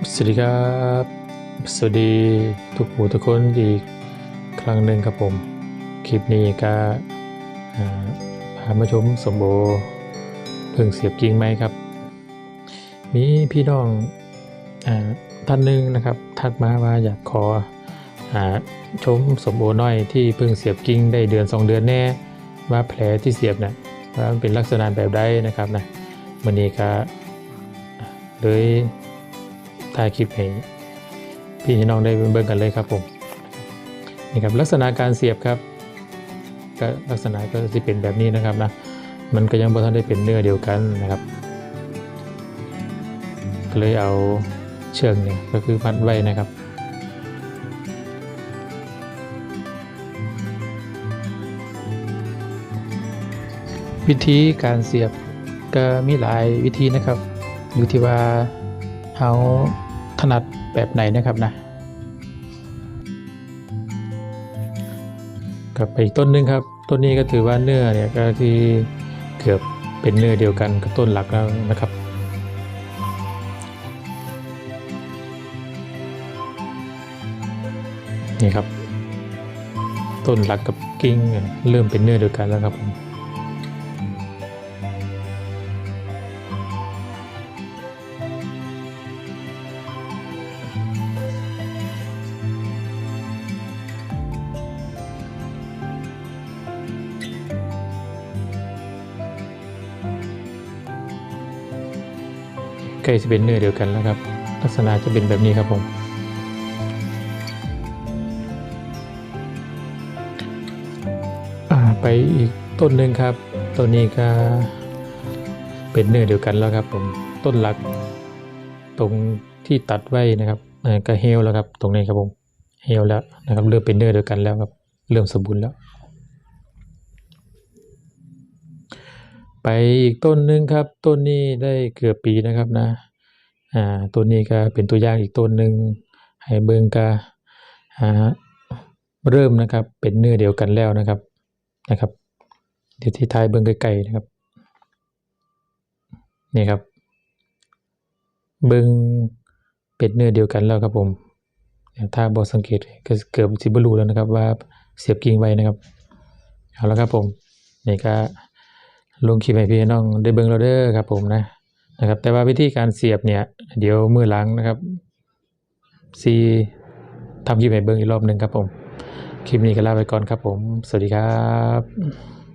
สวัสดีครับ สวัสดีทุกผู้ทุกคนอีกครั้งหนึ่งครับผม คลิปนี้ก็พามาชมสมโบเพิ่งเสียบกิ่งไหมครับ มีพี่น้องอท่านหนึ่งนะครับ ทักมาว่าอยากขออชมสมโบน้อยที่เพิ่งเสียบกิ่งได้เดือน 2 เดือนแน่ว่าแผลที่เสียบเนี่ยว่ามันเป็นลักษณะแบบใดนะครับนะวันนี้ก็เลย ถ่ายคลิปให้พี่น้องได้เบิ่งกันเลยครับผมนี่ครับลักษณะการเสียบครับก็ลักษณะก็จะเป็นแบบนี้นะครับนะมันก็ยังบ่ทันได้เป็นเนื้อเดียวกันนะครับก็เลยเอาเชือกเนี่ยก็คือมัดไว้นะครับวิธีการเสียบก็มีหลายวิธีนะครับอยู่ที่ว่า เอาถนัดแบบไหนนะครับนะกับไปอีกต้นหนึงครับ ต้นนี้ก็ถือว่าเนื้อเนี่ยก็ที่เกือบเป็นเนื้อเดียวกันกับต้นหลักแล้วนะครับนี่ครับ ต้นหลักกับกิ่งเนี่ยเริ่มเป็นเนื้อเดียวกันแล้วครับผม ล้จะเป็นเนื้อเดียวกันแล้วครับ ลักษณะจะเป็นแบบนี้ครับผมไปอีกต้นหนึ่งครับต้นนี้ก็เป็นเนื้อเดียวกันแล้วครับผมต้นหลักตรงที่ตัดไว้นะครับก็เฮลแล้วครับ ตรงนี้ครับผมเฮลแล้วนะครับ เริ่มเป็นเนื้อเดียวกันแล้วครับ เริ่มสมบูรณ์แล้ว ไปอีกต้นหนึ่งครับ ต้นนี้ได้เกือบปีนะครับนะ อ่าต้นนี้ก็เป็นตัวอย่างอีกต้นหนึ่งให้เบิ่งกาอ่าเริ่มนะครับเป็นเนื้อเดียวกันแล้วนะครับนะครับ เดี๋ยวที่ท้ายเบิ่งใกล้ๆนะครับนี่ครับ เบิ่งเป็นเนื้อเดียวกันแล้วครับผมถ้าบอสังเกตก็เกือบสิบรูแล้วนะครับ ว่าเสียบกิ่งไว้นะครับเอาละครับผมนี่ก็ลงคลิปให้พี่น้องได้เบิ่งเราเด้อครับผมนะ นะครับ แต่ว่าวิธีการเสียบเนี่ย เดี๋ยวมือหลังนะครับซีทำคลิปให้เบิ้งอีกรอบหนึ่งครับผม คลิปนี้ก็ลาไปก่อนครับผม สวัสดีครับ